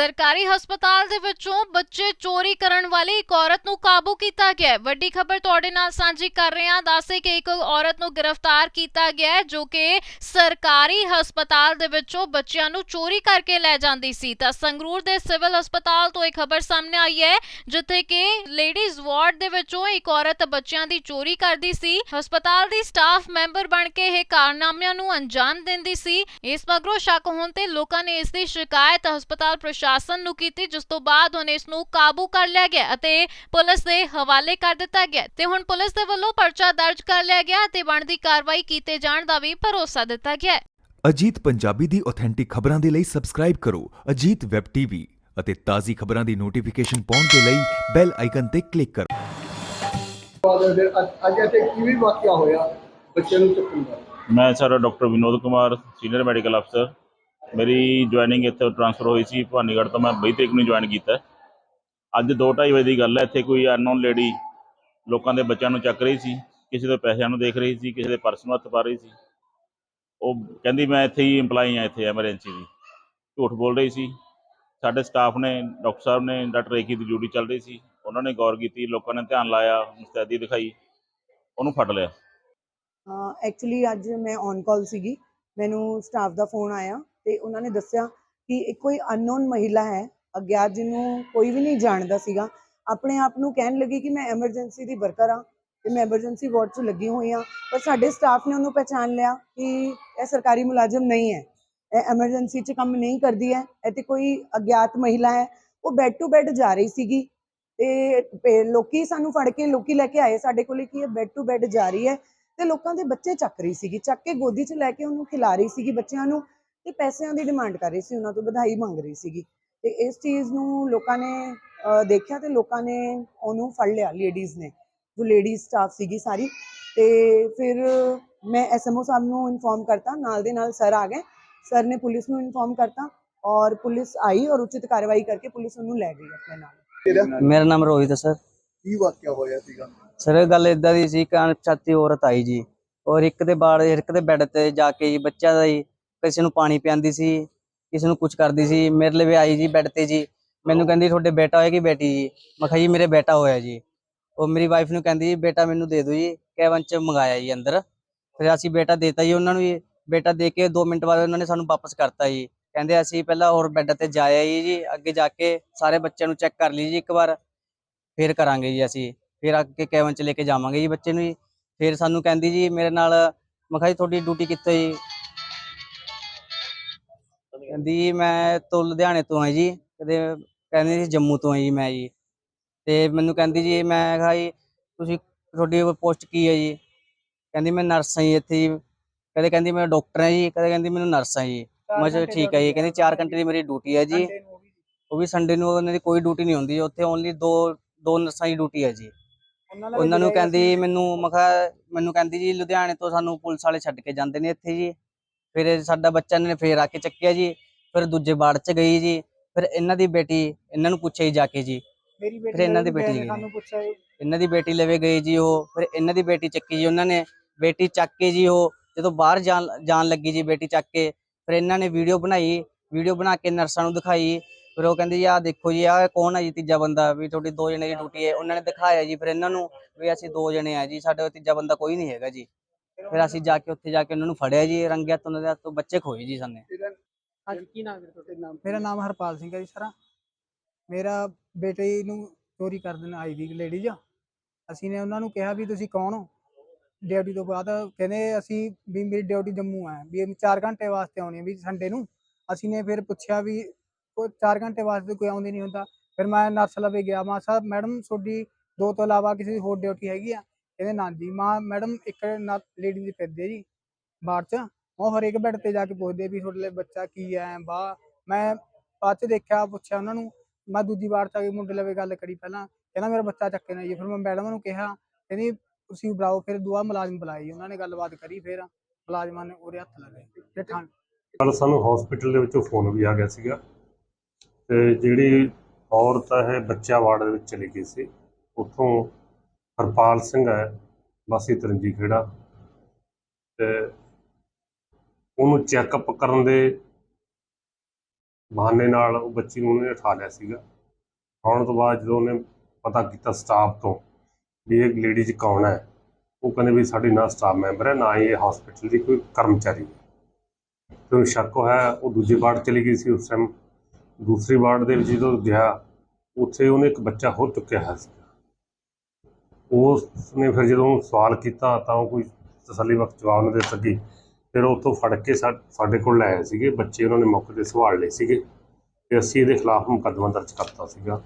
ਸਰਕਾਰੀ ਹਸਪਤਾਲ ਦੇ ਵਿੱਚੋਂ ਬੱਚੇ ਚੋਰੀ ਕਰਨ ਵਾਲੀ ਇੱਕ ਔਰਤ ਨੂੰ ਕਾਬੂ ਕੀਤਾ ਗਿਆ ਹੈ। ਵੱਡੀ ਖਬਰ ਤੁਹਾਡੇ ਨਾਲ ਸਾਂਝੀ ਕਰ ਰਹੇ ਹਾਂ। ਦੱਸੇ ਕਿ ਇੱਕ ਔਰਤ ਨੂੰ ਗ੍ਰਿਫਤਾਰ ਕੀਤਾ ਗਿਆ ਹੈ, ਜੋ ਕਿ ਸਰਕਾਰੀ ਹਸਪਤਾਲ ਦੇ ਵਿੱਚੋਂ ਬੱਚਿਆਂ ਨੂੰ ਚੋਰੀ ਕਰਕੇ ਲੈ ਜਾਂਦੀ ਸੀ। ਤਾਂ ਸੰਗਰੂਰ ਦੇ ਸਿਵਲ ਹਸਪਤਾਲ ਤੋਂ ਇਹ ਖਬਰ ਸਾਹਮਣੇ ਆਈ ਹੈ, ਜਿੱਥੇ ਕਿ ਲੇਡੀਜ਼ ਵਾਰਡ ਦੇ ਵਿੱਚੋਂ ਇੱਕ ਔਰਤ ਬੱਚਿਆਂ ਦੀ ਚੋਰੀ ਕਰਦੀ ਸੀ। ਹਸਪਤਾਲ ਦੀ ਸਟਾਫ ਮੈਂਬਰ ਬਣ ਕੇ ਇਹ ਕਾਰਨਾਮਿਆਂ ਨੂੰ ਅੰਜਾਮ ਦਿੰਦੀ ਸੀ। ਇਸ ਮਗਰੋਂ ਸ਼ੱਕ ਹੋਣ ਤੇ ਲੋਕਾਂ ਨੇ ਇਸ ਦੀ ਸ਼ਿਕਾਇਤ ਹਸਪਤਾਲ ਪ੍ਰਸ਼ਾਸਨ ਨੂੰ ਕੀਤੀ ਜਿਸ ਤੋਂ ਬਾਅਦ ਹੁਣ ਇਸ ਨੂੰ ਕਾਬੂ ਕਰ ਲਿਆ ਗਿਆ ਅਤੇ ਪੁਲਿਸ ਦੇ ਹਵਾਲੇ ਕਰ ਦਿੱਤਾ ਗਿਆ। ਤੇ ਹੁਣ ਪੁਲਿਸ ਦੇ ਵੱਲੋਂ ਪਰਚਾ ਦਰਜ ਕਰ ਲਿਆ ਗਿਆ ਤੇ ਬਣਦੀ ਕਾਰਵਾਈ ਕੀਤੇ ਜਾਣ ਦਾ ਵੀ ਭਰੋਸਾ ਦਿੱਤਾ ਗਿਆ ਅਜੀਤ ਪੰਜਾਬੀ ਦੀ ਆਥੈਂਟਿਕ ਖਬਰਾਂ ਦੇ ਲਈ ਸਬਸਕ੍ਰਾਈਬ ਕਰੋ ਅਜੀਤ ਵੈਬ ਟੀਵੀ ਅਤੇ ਤਾਜ਼ੀ ਖਬਰਾਂ ਦੀ ਨੋਟੀਫਿਕੇਸ਼ਨ ਪਾਉਣ ਦੇ ਲਈ ਬੈਲ ਆਈਕਨ ਤੇ ਕਲਿੱਕ ਕਰੋ। ਅੱਜ ਇੱਥੇ ਕਿਵੇਂ ਵਾਕਿਆ ਹੋਇਆ? ਬੱਚੇ ਨੂੰ ਚੱਕਣ ਦਾ। ਮੈਂ sir doctor Vinod Kumar senior medical ਅਫਸਰ ਮੇਰੀ ਜੁਆਇਨਿੰਗ ਇੱਥੇ ਟ੍ਰਾਂਸਫਰ ਹੋਈ ਸੀ ਭਵਾਨੀਗੜ੍ਹ ਤੋਂ, ਮੈਂ 22 ਤਰੀਕ ਨੂੰ ਜੁਆਇਨ ਕੀਤਾ। ਹੈ। ਅੱਜ 2:30 ਵਜੇ ਦੀ ਗੱਲ ਹੈ, ਇੱਥੇ ਕੋਈ ਅਨਨੋਨ ਲੇਡੀ ਲੋਕਾਂ ਦੇ ਬੱਚਿਆਂ ਨੂੰ ਚੱਕ ਰਹੀ ਸੀ, ਕਿਸੇ ਦੇ ਪੈਸਿਆਂ ਨੂੰ ਦੇਖ ਰਹੀ ਸੀ, ਕਿਸੇ ਦੇ ਪਰਸ ਨੂੰ ਹੱਥ ਪਾ ਰਹੀ ਸੀ। ਉਹ ਕਹਿੰਦੀ, ਮੈਂ ਇੱਥੇ ਹੀ EMPLOYE ਹਾਂ, ਇੱਥੇ ਐਮਰਜੈਂਸੀ ਦੀ। ਝੂਠ ਬੋਲ ਰਹੀ ਸੀ। ਸਾਡੇ ਸਟਾਫ ਨੇ ਡਾਕਟਰ ਸਾਹਿਬ ਨੇ, ਡਾਕਟਰ ਏਕੀ ਦੀ ਡਿਊਟੀ ਚੱਲ ਰਹੀ ਸੀ। ਉਹਨਾਂ ਨੇ ਗੌਰ ਕੀਤੀ, ਲੋਕਾਂ ਨੇ ਧਿਆਨ ਲਾਇਆ, ਮੁਸਤੈਦੀ ਦਿਖਾਈ, ਉਹਨੂੰ ਫੜ ਲਿਆ। ਐਕਚੁਅਲੀ ਅੱਜ ਮੈਂ ਔਨ ਕਾਲ ਸੀਗੀ। ਮੈਨੂੰ ਸਟਾਫ ਦਾ ਫੋਨ ਆਇਆ। ਤੇ ਉਹਨਾਂ ਨੇ ਦੱਸਿਆ ਕਿ ਕੋਈ ਅਨਨੋਨ ਮਹਿਲਾ ਹੈ, ਅਗਿਆਤ ਜਿਹਨੂੰ ਕੋਈ ਵੀ ਨਹੀਂ ਜਾਣਦਾ ਸੀਗਾ। ਆਪਣੇ ਆਪ ਨੂੰ ਕਹਿਣ ਲੱਗੀ ਕਿ ਮੈਂ ਐਮਰਜੈਂਸੀ ਦੀ ਵਰਕਰ ਆ ਤੇ ਮੈਂ ਐਮਰਜੈਂਸੀ ਵਾਰਡ 'ਚ ਲੱਗੀ ਹੋਈ ਆ ਪਰ ਸਾਡੇ ਸਟਾਫ ਨੇ ਉਹਨੂੰ ਪਹਿਚਾਨ ਲਿਆ ਕਿ ਇਹ ਸਰਕਾਰੀ ਮੁਲਾਜ਼ਮ ਨਹੀਂ ਹੈ। ਇਹ ਐਮਰਜੈਂਸੀ 'ਚ ਕੰਮ ਨਹੀਂ ਕਰਦੀ ਹੈ, ਇਹ ਤੇ ਕੋਈ ਅਗਿਆਤ ਮਹਿਲਾ ਹੈ। ਉਹ ਬੈੱਡ ਟੂ ਬੈੱਡ ਜਾ ਰਹੀ ਸੀਗੀ ਤੇ ਲੋਕੀ ਸਾਨੂੰ ਫੜ ਕੇ ਲੋਕੀ ਲੈ ਕੇ ਆਏ ਸਾਡੇ ਕੋਲੇ ਕਿ ਇਹ ਬੈੱਡ ਟੂ ਬੈੱਡ ਜਾ ਰਹੀ ਹੈ ਤੇ ਲੋਕਾਂ ਦੇ ਬੱਚੇ ਚੱਕ ਰਹੀ ਸੀਗੀ, ਚੱਕ ਕੇ ਗੋਦੀ 'ਚ ਲੈ ਕੇ ਉਹਨੂੰ ਖਿਲਾ ਰਹੀ ਸੀਗੀ ਬੱਚਿਆਂ ਨੂੰ। ਤੇ ਪੈਸਿਆਂ ਦੀ ਡਿਮਾਂਡ ਕਰ ਰਹੀ ਸੀ ਉਹਨਾਂ ਤੋਂ ਵਧਾਈ ਮੰਗ ਰਹੀ ਸੀਗੀ। ਤੇ ਇਸ ਚੀਜ਼ ਨੂੰ ਲੋਕਾਂ ਨੇ ਦੇਖਿਆ ਤੇ ਲੋਕਾਂ ਨੇ ਉਹਨੂੰ ਫੜ ਲਿਆ ਲੇਡੀਜ਼ ਨੇ। ਜੋ ਲੇਡੀਜ਼ ਸਟਾਫ ਸੀਗੀ ਸਾਰੀ। ਤੇ ਫਿਰ ਮੈਂ ਐਸਐਮਓ ਸਾਹਿਬ ਨੂੰ ਇਨਫੋਰਮ ਕਰਤਾ ਨਾਲ ਦੇ ਨਾਲ ਸਰ ਆ ਗਏ। ਸਰ ਨੇ ਪੁਲਿਸ ਨੂੰ ਇਨਫੋਰਮ ਕਰਤਾ ਔਰ ਪੁਲਿਸ ਆਈ ਔਰ ਉਚਿਤ ਕਾਰਵਾਈ ਕਰਕੇ ਪੁਲਿਸ ਉਹਨੂੰ ਲੈ ਗਈ ਆਪਣੇ ਨਾਲ। ਮੇਰਾ ਨਾਮ ਰੋਹਿਤ ਹੈ ਸਰ। ਕੀ ਵਾਕਿਆ ਹੋਇਆ ਸੀਗਾ? ਸਰ ਇਹ ਗੱਲ ਇਦਾਂ ਦੀ ਸੀ ਕਿ ਅਣਪਛਾਤੀ ਔਰਤ ਆਈ ਜੀ। ਔਰ ਇੱਕ ਦੇ ਬਾੜ ਇੱਕ ਦੇ ਬੈੱਡ ਤੇ ਜਾ ਕੇ ਜੀ ਬੱਚਾ ਦਾ ਜੀ ਕਿਸੇ ਨੂੰ ਪਾਣੀ ਪਿਆਂਦੀ ਸੀ, ਕਿਸੇ ਨੂੰ ਕੁਝ ਕਰਦੀ ਸੀ। ਮੇਰੇ ਲਈ ਵੀ ਆਈ ਜੀ ਬੈੱਡ ਤੇ ਜੀ। ਮੈਨੂੰ ਕਹਿੰਦੀ, ਤੁਹਾਡੇ ਬੇਟਾ ਹੋਇਆ ਕਿ ਬੇਟੀ ਜੀ? ਮੈਂ ਕਿਹਾ, ਜੀ, ਮੇਰੇ ਬੇਟਾ ਹੋਇਆ ਜੀ। ਉਹ ਮੇਰੀ ਵਾਈਫ ਨੂੰ ਕਹਿੰਦੀ ਜੀ ਬੇਟਾ ਮੈਨੂੰ ਦੇ ਦਿਓ ਜੀ। ਕੈਬਨ ਚ ਮੰਗਾਇਆ ਜੀ ਅੰਦਰ। ਫਿਰ ਅਸੀਂ ਬੇਟਾ ਦੇਤਾ ਜੀ, ਉਹਨਾਂ ਨੂੰ ਜੀ ਬੇਟਾ ਦੇ ਕੇ 2 ਮਿੰਟ ਬਾਅਦ ਉਹਨਾਂ ਨੇ ਸਾਨੂੰ ਵਾਪਸ ਕਰਤਾ ਜੀ। ਕਹਿੰਦੇ, ਅਸੀਂ ਪਹਿਲਾਂ ਹੋਰ ਬੈੱਡ ਤੇ ਜਾਇਆ ਜੀ ਜੀ। ਅੱਗੇ ਜਾ ਕੇ ਸਾਰੇ ਬੱਚਿਆਂ ਨੂੰ ਚੈੱਕ ਕਰ ਲਈ ਜੀ ਇੱਕ ਵਾਰ। ਫਿਰ ਕਰਾਂਗੇ ਜੀ ਅਸੀਂ। ਫਿਰ ਅੱਗੇ ਕੈਬਨ ਚ ਲੈ ਕੇ ਜਾਵਾਂਗੇ ਜੀ ਬੱਚੇ ਨੂੰ ਜੀ। ਫਿਰ ਸਾਨੂੰ ਕਹਿੰਦੀ ਜੀ, ਮੇਰੇ ਨਾਲ, ਮੈਂ ਕਿਹਾ ਜੀ, ਤੁਹਾਡੀ ਡਿਊਟੀ ਕਿੱਥੇ ਜੀ? ਕਹਿੰਦੀ ਮੈਂ ਤੋਂ ਲੁਧਿਆਣੇ ਤੋਂ ਆ ਜੀ ਕਦੇ ਕਹਿੰਦੀ ਸੀ ਜੰਮੂ ਤੋਂ ਆ ਜੀ ਮੈਂ ਜੀ। ਤੇ ਮੈਨੂੰ ਕਹਿੰਦੀ ਜੀ ਮੈਂ ਕਿਹਾ ਜੀ ਤੁਸੀਂ ਤੁਹਾਡੀ ਪੋਸਟ ਕੀ ਹੈ ਜੀ? ਕਹਿੰਦੀ ਮੈਂ ਨਰਸ ਹਾਂ ਜੀ ਇੱਥੇ ਜੀ। ਕਦੇ ਕਹਿੰਦੀ ਮੈਂ ਡਾਕਟਰ ਹਾਂ ਜੀ ਕਦੇ ਕਹਿੰਦੀ ਮੈਨੂੰ ਨਰਸ ਹਾਂ ਜੀ। ਮੈਂ ਕਿਹਾ ਠੀਕ ਹੈ ਜੀ ਕਹਿੰਦੀ 4 ਘੰਟੇ ਦੀ ਮੇਰੀ ਡਿਊਟੀ ਹੈ ਜੀ। ਉਹ ਵੀ ਸੰਡੇ ਨੂੰ ਉਹਨਾਂ ਦੀ ਕੋਈ ਡਿਊਟੀ ਨਹੀਂ ਹੁੰਦੀ ਉੱਥੇ ਓਨਲੀ ਦੋ ਦੋ ਨਰਸਾਂ ਦੀ ਡਿਊਟੀ ਹੈ ਜੀ। ਉਹਨਾਂ ਨੂੰ ਕਹਿੰਦੀ ਮੈਨੂੰ ਮੈਂ ਕਿਹਾ ਮੈਨੂੰ ਕਹਿੰਦੀ ਜੀ ਲੁਧਿਆਣੇ ਤੋਂ ਸਾਨੂੰ ਪੁਲਿਸ ਵਾਲੇ ਛੱਡ ਕੇ ਜਾਂਦੇ ਨੇ ਇੱਥੇ ਜੀ। ਫਿਰ ਸਾਡਾ ਬੱਚਾ ਨੇ ਫੇਰ ਆ ਕੇ ਚੱਕਿਆ ਜੀ। ਫਿਰ ਦੂਜੇ ਬਾੜ ਚ ਗਈ ਜੀ ਫਿਰ ਇਹਨਾਂ ਦੀ ਬੇਟੀ ਇਹਨਾਂ ਨੂੰ ਪੁੱਛਿਆ ਜੀ ਜਾ ਕੇ ਜੀ। ਮੇਰੀ ਬੇਟੀ ਫਿਰ ਇਹਨਾਂ ਦੀ ਬੇਟੀ ਗਈ। ਸਾਨੂੰ ਪੁੱਛਿਆ ਜੀ। ਇਹਨਾਂ ਦੀ ਬੇਟੀ ਲਵੇ ਗਈ ਜੀ ਉਹ ਫਿਰ ਇਹਨਾਂ ਦੀ ਬੇਟੀ ਚੱਕੀ ਜੀ ਉਹਨਾਂ ਨੇ। ਬੇਟੀ ਚੱਕ ਕੇ ਜੀ ਉਹ ਜਦੋਂ ਬਾਹਰ ਜਾਣ ਜਾਣ ਲੱਗੀ ਜੀ ਬੇਟੀ ਚੱਕ ਕੇ ਫਿਰ ਇਹਨਾਂ ਨੇ ਵੀਡੀਓ ਬਣਾਈ ਵੀਡੀਓ ਬਣਾ ਕੇ ਨਰਸਾਂ ਨੂੰ ਦਿਖਾਈ। ਫਿਰ ਉਹ ਕਹਿੰਦੇ ਜੀ ਆਹ ਦੇਖੋ ਜੀ ਆਹ ਕੌਣ ਹੈ ਜੀ ਤੀਜਾ ਬੰਦਾ? ਵੀ ਤੁਹਾਡੀ ਦੋ ਜਣੇ ਦੀ ਡਿਊਟੀ ਹੈ। ਉਹਨਾਂ ਨੇ ਦਿਖਾਇਆ ਜੀ ਫਿਰ ਇਹਨਾਂ ਨੂੰ ਵੀ ਅਸੀਂ ਦੋ ਜਣੇ ਆ ਜੀ ਸਾਡੇ ਤੀਜਾ ਬੰਦਾ ਕੋਈ ਨਹੀਂ ਹੈਗਾ ਜੀ। ਫਿਰ ਅਸੀਂ ਜਾ ਕੇ ਉੱਥੇ ਜਾ ਕੇ ਉਹਨਾਂ ਨੂੰ ਫੜਿਆ ਜੀ ਰੰਗਿਆ ਤੋਂ ਉਹਨਾਂ ਦੇ ਹੱਥੋਂ ਬੱਚੇ ਖੋਏ ਜੀ ਸਾਨੇ। ਹਾਂਜੀ ਕੀ ਨਾਮ ਹੈ ਤੁਹਾਡਾ? ਨਾਮ ਮੇਰਾ ਨਾਮ ਹਰਪਾਲ ਸਿੰਘ ਹੈ ਜੀ ਸਰ। ਮੇਰਾ ਬੇਟੇ ਨੂੰ ਚੋਰੀ ਕਰ ਦੇਣ ਆਈ ਦੀ ਲੇਡੀਜ਼। ਅਸੀਂ ਨੇ ਉਹਨਾਂ ਨੂੰ ਕਿਹਾ ਵੀ ਤੁਸੀਂ ਕੌਣ ਹੋ? ਡਿਊਟੀ ਤੋਂ ਬਾਅਦ ਕਹਿੰਦੇ ਅਸੀਂ ਵੀ ਮੇਰੀ ਡਿਊਟੀ ਜੰਮੂ ਹੈ ਵੀ 4 ਘੰਟੇ ਵਾਸਤੇ ਆਉਣੀ ਵੀ ਸੰਡੇ ਨੂੰ। ਅਸੀਂ ਨੇ ਫਿਰ ਪੁੱਛਿਆ ਵੀ ਉਹ 4 ਘੰਟੇ ਵਾਸਤੇ ਕੋਈ ਆਉਂਦੀ ਨਹੀਂ ਹੁੰਦਾ। ਫਿਰ ਮੈਂ ਨਰਸ ਲਵੇ ਗਿਆ, ਮਾਂ ਸਾਹਿਬ ਮੈਡਮ, ਤੁਹਾਡੀ ਦੋ ਤੋਂ ਇਲਾਵਾ ਕਿਸੇ ਦੀ ਹੋਰ ਡਿਊਟੀ ਹੈਗੀ ਆ? ਕਹਿੰਦੇ, ਨਾ ਜੀ, ਮਾਂ ਮੈਡਮ, ਇੱਕ ਲੇਡੀ ਦੀ ਫਿਰਦੇ ਜੀ ਬਾਅਦ ਚ। ਉਹ ਹਰੇਕ ਬੈੱਡ ਤੇ ਜਾ ਕੇ ਪੁੱਛਦੇ ਵੀ ਤੁਹਾਡੇ ਲਈ ਬੱਚਾ ਕੀ ਹੈ ਬਾ ਮੈਂ ਬਾਅਦ ਚ ਦੇਖਿਆ, ਪੁੱਛਿਆ ਉਹਨਾਂ ਨੂੰ। ਮੈਂ ਦੂਜੀ ਵਾਰ ਚ ਆ ਕੇ ਮੁੰਡੇ ਲਵੇ ਗੱਲ ਕਰੀ ਪਹਿਲਾਂ। ਕਹਿੰਦਾ, ਮੇਰਾ ਬੱਚਾ ਚੱਕੇ ਨਾ ਜੀ ਫਿਰ ਮੈਂ ਮੈਡਮ ਨੂੰ ਕਿਹਾ, ਕਹਿੰਦੀ, ਤੁਸੀਂ ਬੁਲਾਓ। ਫਿਰ ਦੁਆ ਮੁਲਾਜ਼ਮ ਬੁਲਾਏ ਜੀ ਉਹਨਾਂ ਨੇ ਗੱਲਬਾਤ ਕਰੀ, ਫਿਰ ਮੁਲਾਜ਼ਮਾਂ ਨੇ ਉਹਦੇ ਹੱਥ ਲਗਾਏ ਤੇ ਠਾਣ। ਕੱਲ ਸਾਨੂੰ ਹਸਪੀਟਲ ਦੇ ਵਿੱਚੋਂ ਫੋਨ ਵੀ ਆ ਗਿਆ ਸੀਗਾ। ਤੇ ਜਿਹੜੀ ਔਰਤ ਹੈ ਬੱਚਾ ਵਾਰਡ ਦੇ ਵਿੱਚ ਚਲੀ ਗਈ ਸੀ। ਉੱਥੋਂ ਹਰਪਾਲ ਸਿੰਘ ਹੈ, ਵਾਸੀ ਤਰੰਜੀ ਖੇੜਾ। ਤੇ ਉਹਨੂੰ ਚੈੱਕਅਪ ਕਰਨ ਦੇ ਬਹਾਨੇ ਨਾਲ ਉਹ ਬੱਚੀ ਨੂੰ ਉਹਨੇ ਉਠਾ ਲਿਆ ਸੀਗਾ। ਆਉਣ ਤੋਂ ਬਾਅਦ ਜਦੋਂ ਉਹਨੇ ਪਤਾ ਕੀਤਾ ਸਟਾਫ ਤੋਂ ਵੀ ਇਹ ਲੇਡੀਜ਼ ਕੌਣ ਹੈ, ਉਹ ਕਹਿੰਦੇ ਵੀ ਸਾਡੀ ਨਾ ਸਟਾਫ ਮੈਂਬਰ ਹੈ, ਨਾ ਹੀ ਇਹ ਹਸਪੀਟਲ ਦੀ ਕੋਈ ਕਰਮਚਾਰੀ ਹੈ। ਤੇ ਸ਼ੱਕ ਹੋਇਆ, ਉਹ ਦੂਜੇ ਵਾਰਡ ਚਲੀ ਗਈ ਸੀ ਉਸ ਟਾਈਮ ਦੂਸਰੀ ਵਾਰਡ ਦੇ ਵਿੱਚ ਜਦੋਂ ਗਿਆ, ਉੱਥੇ ਉਹਨੇ ਇੱਕ ਬੱਚਾ ਹੋ ਚੁੱਕਿਆ ਹੋਇਆ ਸੀ ਉਸ ਨੇ ਫਿਰ ਜਦੋਂ ਸਵਾਲ ਕੀਤਾ ਤਾਂ ਉਹ ਕੋਈ ਤਸੱਲੀ ਵਕਤ ਜਵਾਬ ਨਹੀਂ ਦੇ ਸਕੀ। ਫਿਰ ਉੱਥੋਂ ਫੜ ਕੇ ਸਾ- ਸਾਡੇ ਕੋਲ ਲੈ ਆਏ ਸੀਗੇ। ਬੱਚੇ ਉਹਨਾਂ ਨੇ ਮੌਕੇ ਤੇ ਸੰਭਾਲ ਲਏ ਸੀਗੇ। ਤੇ ਅਸੀਂ ਇਹਦੇ ਖਿਲਾਫ ਮੁਕੱਦਮਾ ਦਰਜ ਕਰਤਾ ਸੀਗਾ।